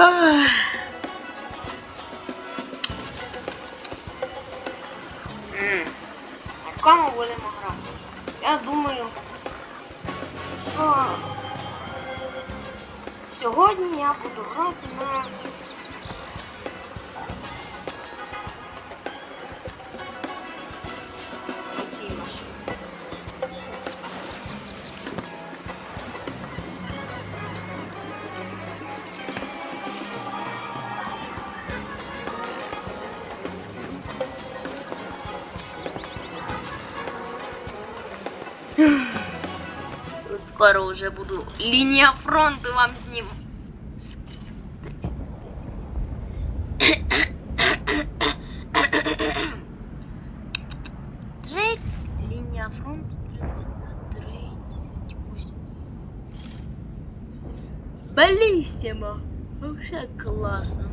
А в кому будемо грати? Я думаю, що сьогодні я буду грати на Тут скоро уже буду лінія фронту вам знім. Тридцять. Лінія фронту 30 на 38. Белісімо. Вообще класно.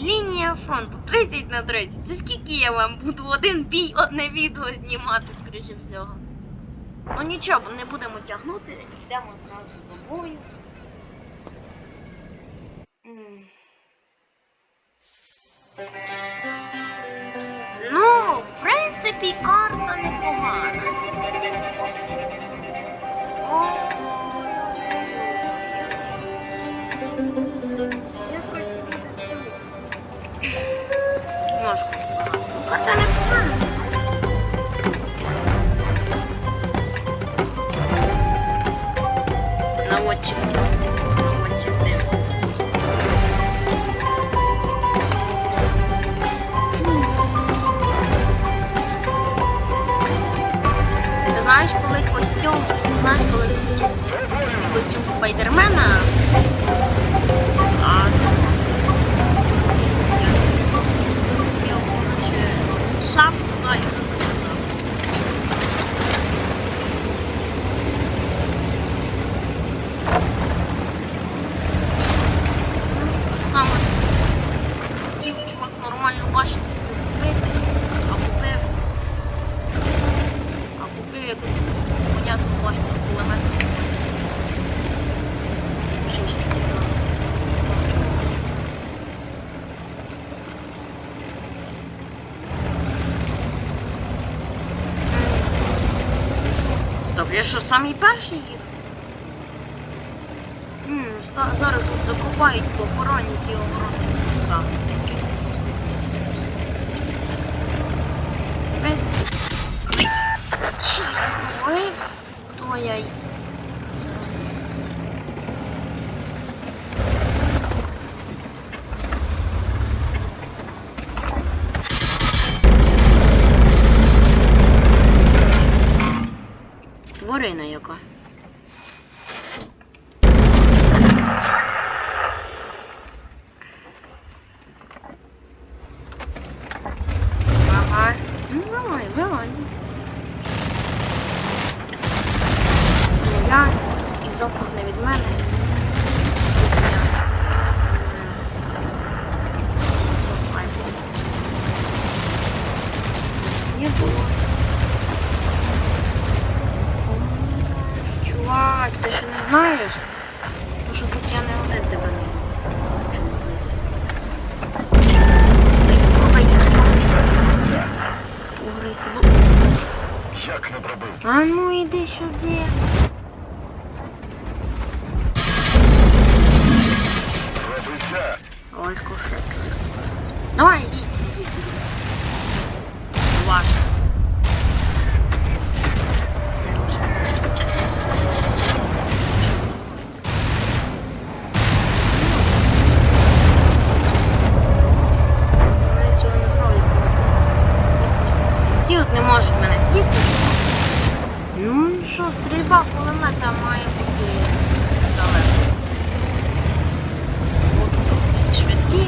Лінія фронту 30 на 30. Це скільки я вам буду один бій, одне відео знімати, скоріше всього. Ну нічого, не будемо тягнути, йдемо зразу до бою. Ну, в принципі, карта непогана. Якось Ножку. Карта непогана. Знаєш, коли костюм, знаєш, коли костюм, спайдермена, а я короче, шапку далі показав. Саме хотів чувак нормально бачити купити, а купив. А купив якусь понятну башню з кулеметом. Щось таке. Стоп, я що, самі перший їду? М, Зараз тут закопають похоронні і оборонять міста. Ой, то я й. Тварина яка. Ага. Ну давай, вилазь. Я і запах не від мене. Ай, Це не було. Чувак, ти ще не знаєш? Тому що тут я не один тебе не хочу вбити. Пробуй їх угризти. бо- Як не пробив? А ну иди сюди. Що, стрільба кулемета має бути далеко. Швидкі,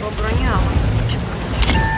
по броню, а вони чекають.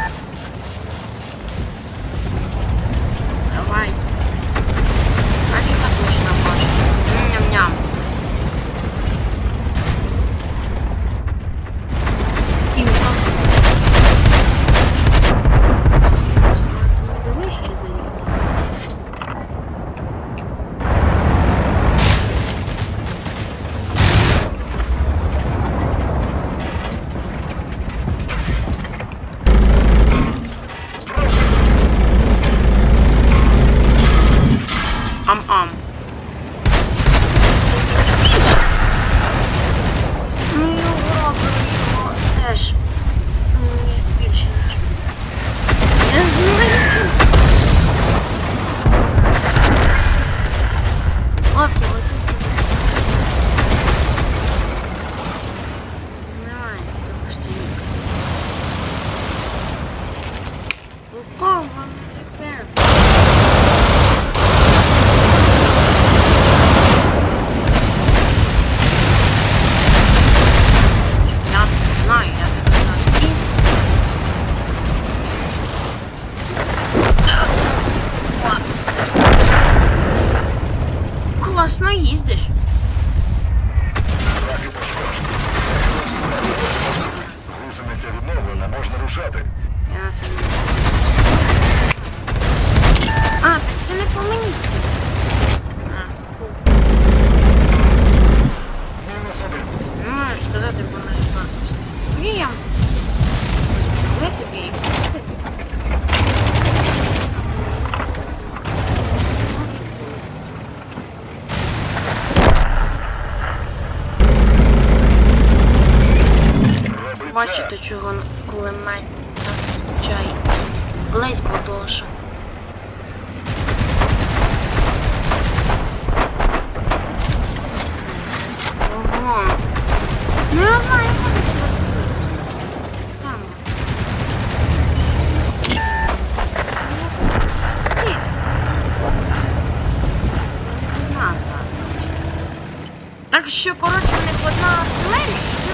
бачити, чого кулемет чай. Колись подоша. Ого. Ну, Не одна, Там. Так що, коротше, у них одна артилерія.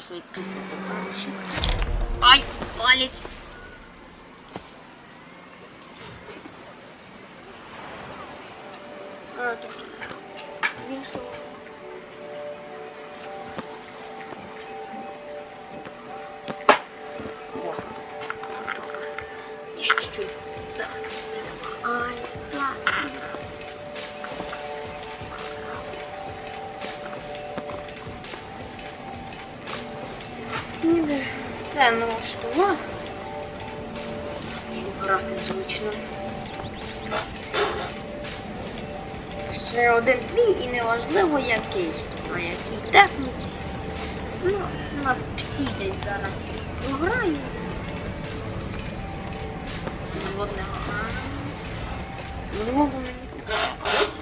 свої після Ай, палець. неважливо який, на якій техніці. Ну, на псі десь зараз пограю. Водного. Злобу мені.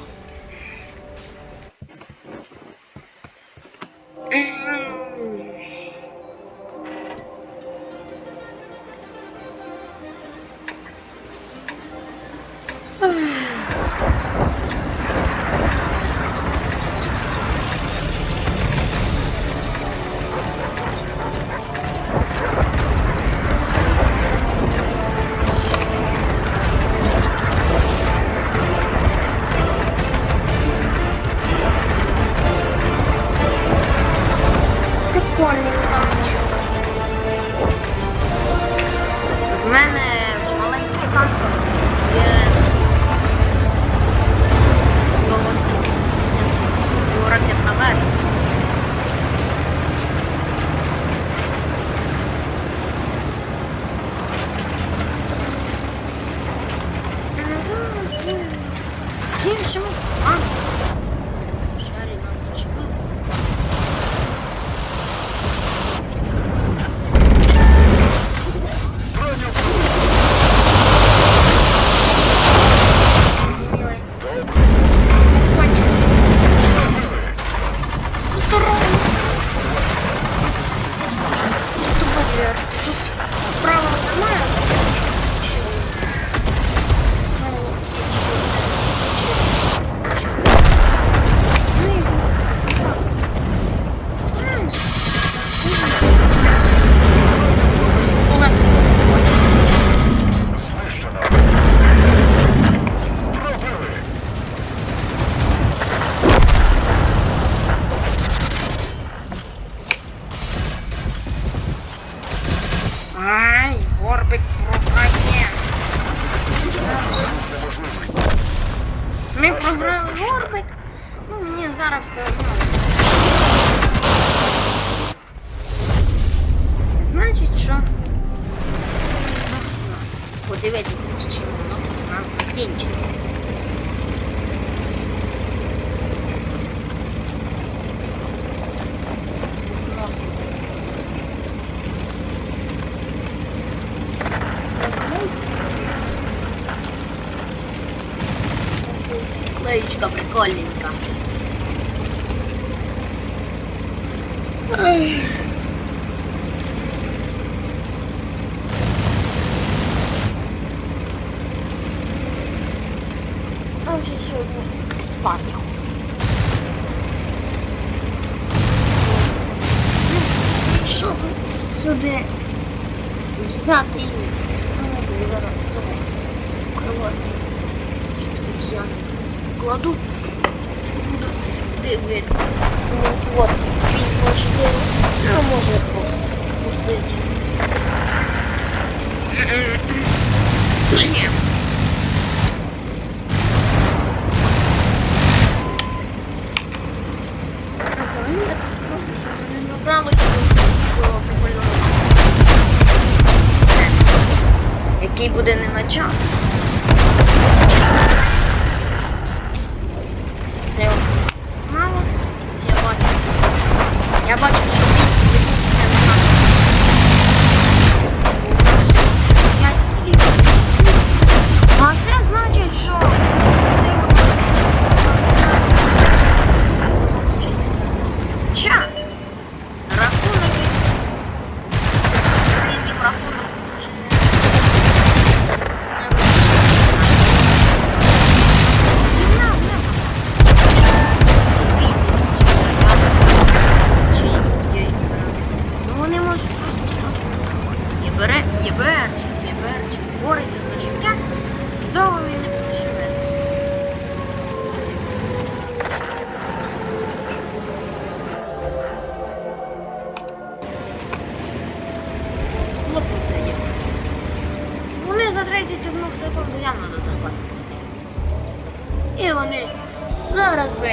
musica precollica. Ah. Non ci sono spagno. Sono sube usati завжди видно. Ну, от, він можливо, а може просто усить. Який буде не на час. Ja walczysz.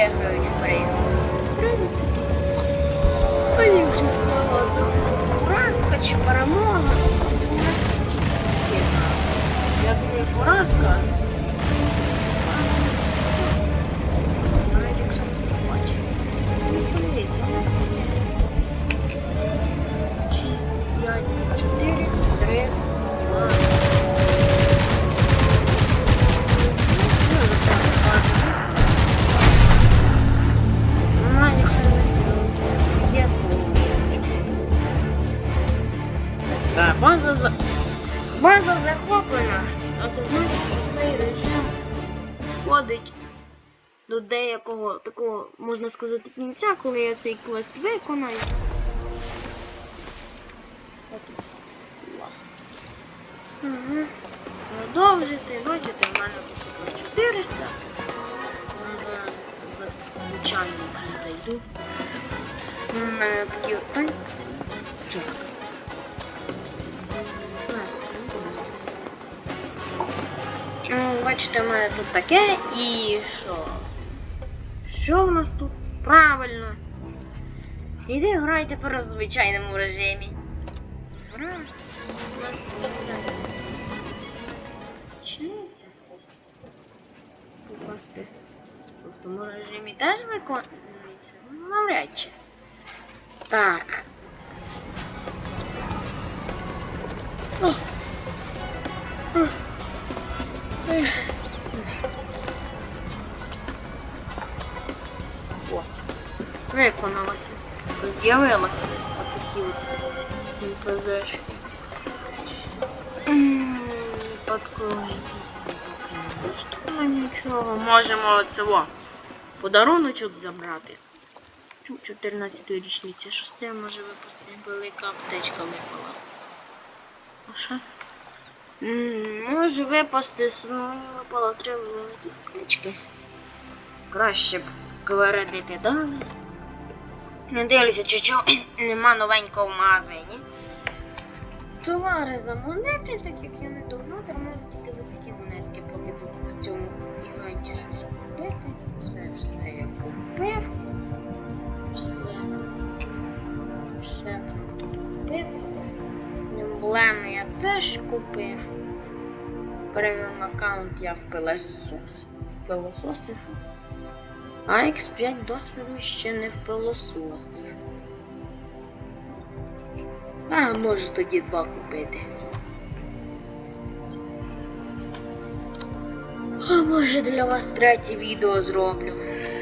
February. Сказати, кінця, коли я цей квест виконаю. Угу. Продовжити, бачите, в мене тут 400. Ну, Зараз за звичайно зайду. У мене такі от. Ну, бачите, у мене тут таке і що? Що в нас тут? Правильно. Іди звичайному режимі. Грайте. У тут грає. Попасти. В тому режимі теж виконується? Ну, Навряд чи. Так. О. О. Ех. Виконалося. З'явилося. Отакі от МПЗ. Ну нічого, можемо цього подаруночок забрати. 14 річниця, шосте може випасти велика аптечка випала. А що? Може випасти ну, випало три великі аптечки. Краще б квередити далі. Не дивлюся, чи чогось нема новенького в магазині. Товари за монети, так як я не догнати, можу тільки за такі монетки, поки тут в цьому івенті щось купити. Все, все я купив. Все. Все купив. Емблеми я теж купив. Преміум аккаунт я впилосос, впилососив. А X5 досвіду ще не впилососив. А, можу тоді два купити. А може для вас третє відео зроблю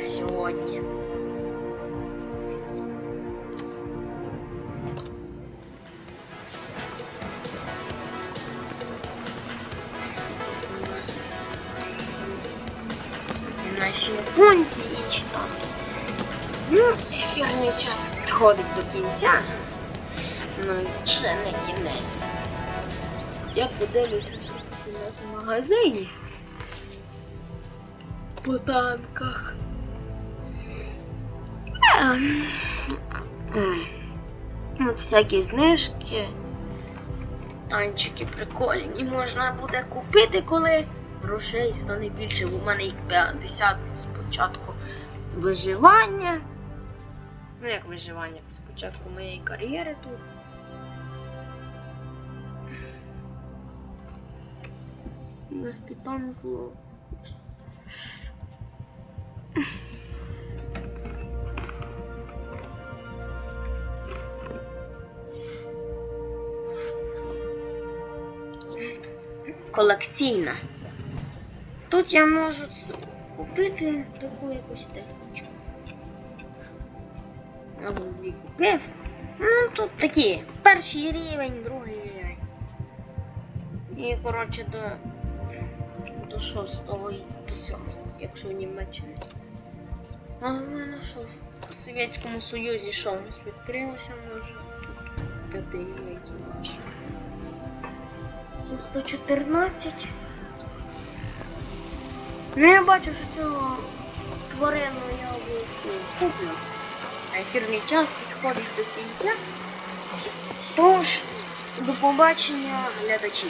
сьогодні. Наші пункти. Ну, ефірний час підходить до кінця. Ну, ще не кінець. Я подивлюся, що тут у нас в магазині. По танках. Е. От всякі знижки. Танчики прикольні можна буде купити, коли грошей стане більше. У мене їх 50 спочатку виживання. Ну, як виживання? Спочатку моєї кар'єри тут. Легкий танку. Колекційна. Тут я можу купити таку якусь технічку. Або дві купив. Ну, тут такі. Перший рівень, другий рівень. І, коротше, до, до шостого і до цього, якщо в Німеччині. А мене що? В Совєтському Союзі що у нас відкрилося, може тут п'ятий рівень наш. Це 114. Ну я бачу, що цього тварину я куплю. А ефірний час підходить до кінця. Тож, до побачення, глядачі.